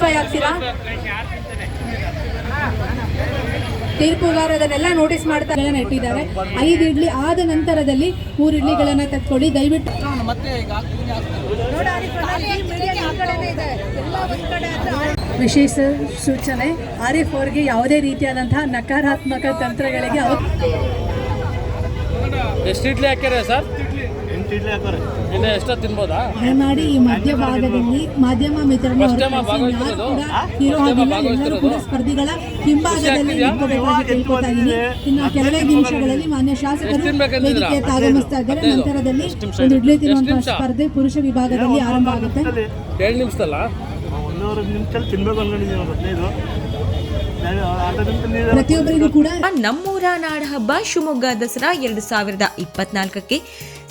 Qualify ಆಗ್ತೀರಾ? ತೀರ್ಪುಗಾರದನ್ನೆಲ್ಲ notice ಮಾಡ್ತಾ ಇಟ್ಟಿದ್ದಾರೆ. ಐದು ಇಡ್ಲಿ ಆದ ನಂತರದಲ್ಲಿ ಮೂರು ಇಡ್ಲಿಗಳನ್ನ ತೆಗೆದುಕೊಳ್ಳಿ. ದಯವಿಟ್ಟು ವಿಶೇಷ ಸೂಚನೆ ಆರ್ ಎಫ್ ಅವ್ರಿಗೆ ಯಾವುದೇ ರೀತಿಯಾದಂತಹ ನಕಾರಾತ್ಮಕ ತಂತ್ರಗಳಿಗೆ ಸರ್? ಇನ್ನು ಎಷ್ಟೋ ತಿನ್ಬೋದಾ? ದಯಮಾಡಿ ಈ ಮಧ್ಯ ಭಾಗದಲ್ಲಿ ಮಾಧ್ಯಮ ಮಿತ್ರರು ಆ ಆಗಿಲ್ಲ. ಎಲ್ಲರೂ ಕೂಡ ಸ್ಪರ್ಧಿಗಳ ಹಿಂಭಾಗದಲ್ಲಿ ನಿಂತ್ಕೋಬೇಕಾಗಿ ಕೇಳ್ಕೊತಾ ಇದ್ದೀನಿ. ಇನ್ನು ಕೆಲವೇ ನಿಮಿಷಗಳಲ್ಲಿ ಮಾನ್ಯ ಶಾಸಕರು ವೇದಿಕೆ ಆಗಮಿಸ್ತಾ ಇದ್ದಾರೆ. ನಂತರದಲ್ಲಿ ಒಂದು ಇಡ್ಲಿ? ತಿನ್ನುವಂತಹ ಸ್ಪರ್ಧೆ ಪುರುಷ ವಿಭಾಗದಲ್ಲಿ ಆರಂಭ ಆಗುತ್ತೆ. ಎರಡು ನಿಮಿಷದಲ್ಲ? ನಿಮಿಷದಲ್ಲಿ ತಿನ್ಬೇಕು ಅನ್ಕೊಂಡಿದ್ದೀವಿ ಒಂದು ಹದಿನೈದು. ಪ್ರತಿಯೊಬ್ಬರಿಗೂ ಕೂಡ ನಮ್ಮೂರ ನಾಡ ಹಬ್ಬ ಶಿವಮೊಗ್ಗ ದಸರಾ ಎರಡು ಸಾವಿರದ ಇಪ್ಪತ್ನಾಲ್ಕಕ್ಕೆ.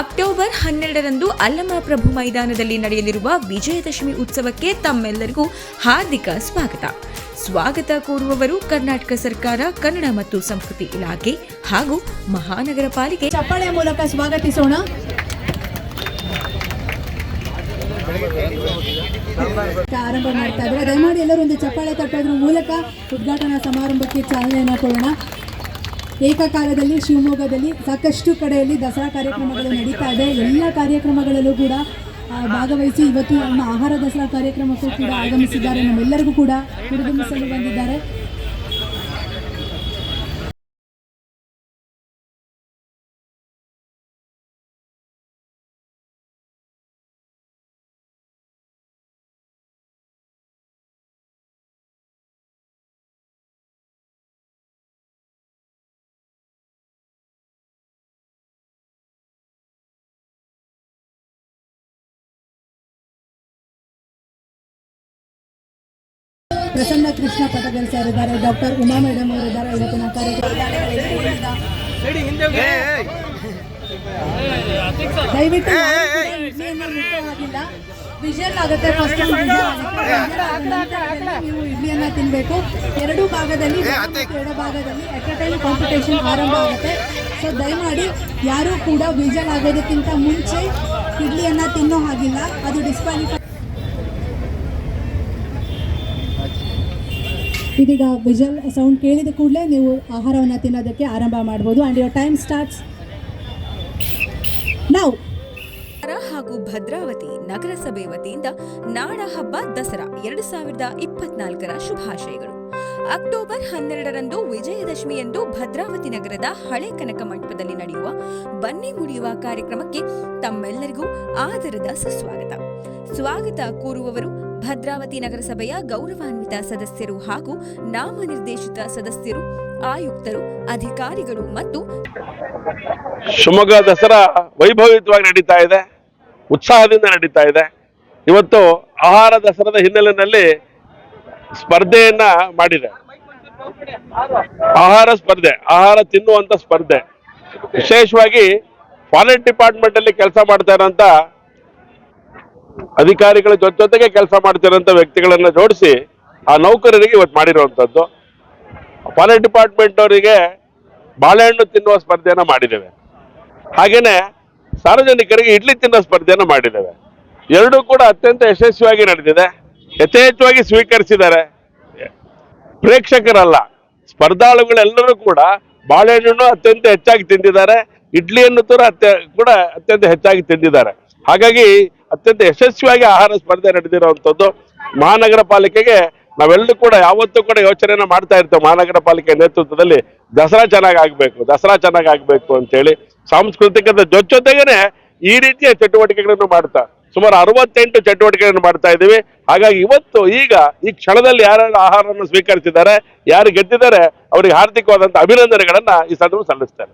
ಅಕ್ಟೋಬರ್ ಹನ್ನೆರಡರಂದು ಅಲ್ಲಮಪ್ರಭು ಮೈದಾನದಲ್ಲಿ ನಡೆಯಲಿರುವ ವಿಜಯದಶಮಿ ಉತ್ಸವಕ್ಕೆ ತಮ್ಮೆಲ್ಲರಿಗೂ ಹಾರ್ದಿಕ ಸ್ವಾಗತ. ಸ್ವಾಗತ ಕೋರುವವರು ಕರ್ನಾಟಕ ಸರ್ಕಾರ, ಕನ್ನಡ ಮತ್ತು ಸಂಸ್ಕೃತಿ ಇಲಾಖೆ ಹಾಗೂ ಮಹಾನಗರ ಪಾಲಿಕೆ. ಚಪ್ಪಾಳೆ ಮೂಲಕ ಸ್ವಾಗತಿಸೋಣ. ಆರಂಭ ಮಾಡ್ತಾ ಇದ್ದಾರೆ. ದಯಮಾಡಿ ಎಲ್ಲರೂ ಒಂದು ಚಪ್ಪಾಳೆ ತಟ್ಟೋದ್ರ ಮೂಲಕ ಉದ್ಘಾಟನಾ ಸಮಾರಂಭಕ್ಕೆ ಚಾಲನೆಯನ್ನು ಕೊಡೋಣ ಏಕಕಾಲದಲ್ಲಿ ಶಿವಮೊಗ್ಗದಲ್ಲಿ ಸಾಕಷ್ಟು ಕಡೆಯಲ್ಲಿ ದಸರಾ ಕಾರ್ಯಕ್ರಮಗಳು ನಡೀತಾ ಇದೆ. ಎಲ್ಲ ಕಾರ್ಯಕ್ರಮಗಳಲ್ಲೂ ಕೂಡ ಭಾಗವಹಿಸಿ ಇವತ್ತು ನಮ್ಮ ಆಹಾರ ದಸರಾ ಕಾರ್ಯಕ್ರಮಕ್ಕೂ ಕೂಡ ಆಗಮಿಸಿದ್ದಾರೆ. ನಮ್ಮೆಲ್ಲರಿಗೂ ಕೂಡ ಹುರಿದುಂಬಿಸಲು ಬಂದಿದ್ದಾರೆ. ಪ್ರಸನ್ನ ಕೃಷ್ಣ ಪಟಗಲ್ ಸರ್ ಇದ್ದಾರೆ ಡಾಕ್ಟರ್ ಉಮಾ ಮೇಡಮ್ ಅವರು ಇದ್ದಾರೆ ಇವತ್ತಿನ ಕಾರ್ಯಕ್ರಮ. ದಯವಿಟ್ಟು ಮುಖ್ಯವಾಗಿಲ್ಲ ವಿಷಲ್ ಆಗುತ್ತೆ ಫಸ್ಟ್ ನೀವು ಇಡ್ಲಿಯನ್ನ ತಿನ್ನಬೇಕು ಎರಡು ಭಾಗದಲ್ಲಿ ಎಡ ಭಾಗದಲ್ಲಿ ಅ ಟೈಮ್ ಕಾಂಪಿಟೇಷನ್ ಆರಂಭ ಆಗುತ್ತೆ. ಸೊ ದಯಮಾಡಿ ಯಾರು ಕೂಡ ವಿಜಲ್ ಆಗೋದಕ್ಕಿಂತ ಮುಂಚೆ ಇಡ್ಲಿಯನ್ನ ತಿನ್ನೋ ಹಾಗಿಲ್ಲ. ಅದು ಡಿಸ್ಕ್ವಾಲಿಫೈ ಇದೀಗ ವಿಜಲ್ ಸೌಂಡ್ ಕೇಳಿದ ಕೂಡಲೇ ನೀವು ಆಹಾರವನ್ನು ತಿನ್ನೋದಕ್ಕೆ ಆರಂಭ ಮಾಡ್ಬೋದು. ಆ್ಯಂಡ್ ಯುವರ್ ಟೈಮ್ ಸ್ಟಾರ್ಟ್ಸ್ ನಾವು ಹಾಗೂ ಭದ್ರಾವತಿ ನಗರಸಭೆ ವತಿಯಿಂದ ನಾಡ ಹಬ್ಬ ದಸರಾ ಎರಡು ಸಾವಿರದ ಇಪ್ಪತ್ನಾಲ್ಕರ ಶುಭಾಶಯಗಳು. ಅಕ್ಟೋಬರ್ ಹನ್ನೆರಡರಂದು ವಿಜಯದಶಮಿಯಂದು ಭದ್ರಾವತಿ ನಗರದ ಹಳೆ ಕನಕ ಮಂಟಪದಲ್ಲಿ ನಡೆಯುವ ಬನ್ನಿ ಮುಡಿಯುವ ಕಾರ್ಯಕ್ರಮಕ್ಕೆ ತಮ್ಮೆಲ್ಲರಿಗೂ ಆದರದ ಸುಸ್ವಾಗತ. ಸ್ವಾಗತ ಕೋರುವವರು ಭದ್ರಾವತಿ ನಗರಸಭೆಯ ಗೌರವಾನ್ವಿತ ಸದಸ್ಯರು ಹಾಗೂ ನಾಮನಿರ್ದೇಶಿತ ಸದಸ್ಯರು, ಆಯುಕ್ತರು, ಅಧಿಕಾರಿಗಳು ಮತ್ತು ಶಿವಮೊಗ್ಗ ದಸರಾ ವೈಭವಯುತವಾಗಿ ನಡೀತಾ ಇದೆ, ಉತ್ಸಾಹದಿಂದ ನಡೀತಾ ಇದೆ. ಇವತ್ತು ಆಹಾರ ದಸರಾದ ಹಿನ್ನೆಲೆಯಲ್ಲಿ ಸ್ಪರ್ಧೆಯನ್ನ ಮಾಡಿದೆ. ಆಹಾರ ಸ್ಪರ್ಧೆ, ಆಹಾರ ತಿನ್ನುವಂತ ಸ್ಪರ್ಧೆ. ವಿಶೇಷವಾಗಿ ಫಾರೆಸ್ಟ್ ಡಿಪಾರ್ಟ್ಮೆಂಟ್ ಅಲ್ಲಿ ಕೆಲಸ ಮಾಡ್ತಾ ಇರೋಂತ ಅಧಿಕಾರಿಗಳ ಜೊತೆ ಜೊತೆಗೆ ಕೆಲಸ ಮಾಡ್ತಿರೋಂಥ ವ್ಯಕ್ತಿಗಳನ್ನ ಜೋಡಿಸಿ ಆ ನೌಕರರಿಗೆ ಇವತ್ತು ಮಾಡಿರುವಂಥದ್ದು ಫಾರೆಸ್ಟ್ ಡಿಪಾರ್ಟ್ಮೆಂಟ್ ಅವರಿಗೆ ಬಾಳೆಹಣ್ಣು ತಿನ್ನುವ ಸ್ಪರ್ಧೆಯನ್ನ ಮಾಡಿದ್ದೇವೆ. ಹಾಗೇನೆ ಸಾರ್ವಜನಿಕರಿಗೆ ಇಡ್ಲಿ ತಿನ್ನೋ ಸ್ಪರ್ಧೆಯನ್ನು ಮಾಡಿದ್ದೇವೆ. ಎರಡೂ ಕೂಡ ಅತ್ಯಂತ ಯಶಸ್ವಿಯಾಗಿ ನಡೆದಿದೆ. ಯಥೇಚ್ಛವಾಗಿ ಸ್ವೀಕರಿಸಿದ್ದಾರೆ. ಪ್ರೇಕ್ಷಕರಲ್ಲ, ಸ್ಪರ್ಧಾಳುಗಳೆಲ್ಲರೂ ಕೂಡ ಬಾಳೆಹಣ್ಣನ್ನು ಅತ್ಯಂತ ಹೆಚ್ಚಾಗಿ ತಿಂದಿದ್ದಾರೆ. ಇಡ್ಲಿಯನ್ನು ಕೂಡ ಅತ್ಯ, ಕೂಡ ಅತ್ಯಂತ ಹೆಚ್ಚಾಗಿ ತಿಂದಿದ್ದಾರೆ. ಹಾಗಾಗಿ ಅತ್ಯಂತ ಯಶಸ್ವಿಯಾಗಿ ಆಹಾರ ಸ್ಪರ್ಧೆ ನಡೆದಿರುವಂಥದ್ದು ಮಹಾನಗರ ಪಾಲಿಕೆಗೆ ನಾವೆಲ್ಲರೂ ಕೂಡ ಯಾವತ್ತೂ ಕೂಡ ಯೋಚನೆಯನ್ನ ಮಾಡ್ತಾ ಇರ್ತೇವೆ. ಮಹಾನಗರ ಪಾಲಿಕೆ ನೇತೃತ್ವದಲ್ಲಿ ದಸರಾ ಚೆನ್ನಾಗಿ ಆಗಬೇಕು, ದಸರಾ ಚೆನ್ನಾಗಿ ಆಗ್ಬೇಕು ಅಂತೇಳಿ ಸಾಂಸ್ಕೃತಿಕದ ಜೊತೆ ಜೊತೆಗೇನೆ ಈ ರೀತಿಯ ಚಟುವಟಿಕೆಗಳನ್ನು ಮಾಡ್ತಾ, ಸುಮಾರು ಅರವತ್ತೆಂಟು ಚಟುವಟಿಕೆಗಳನ್ನು ಮಾಡ್ತಾ ಇದ್ದೀವಿ. ಹಾಗಾಗಿ ಇವತ್ತು ಈಗ ಈ ಕ್ಷಣದಲ್ಲಿ ಯಾರ್ಯಾರು ಆಹಾರವನ್ನು ಸ್ವೀಕರಿಸಿದ್ದಾರೆ, ಯಾರು ಗೆದ್ದಿದ್ದಾರೆ, ಅವರಿಗೆ ಹಾರ್ದಿಕವಾದಂತಹ ಅಭಿನಂದನೆಗಳನ್ನ ಈ ಸಂದರ್ಭ ಸಲ್ಲಿಸ್ತೇನೆ.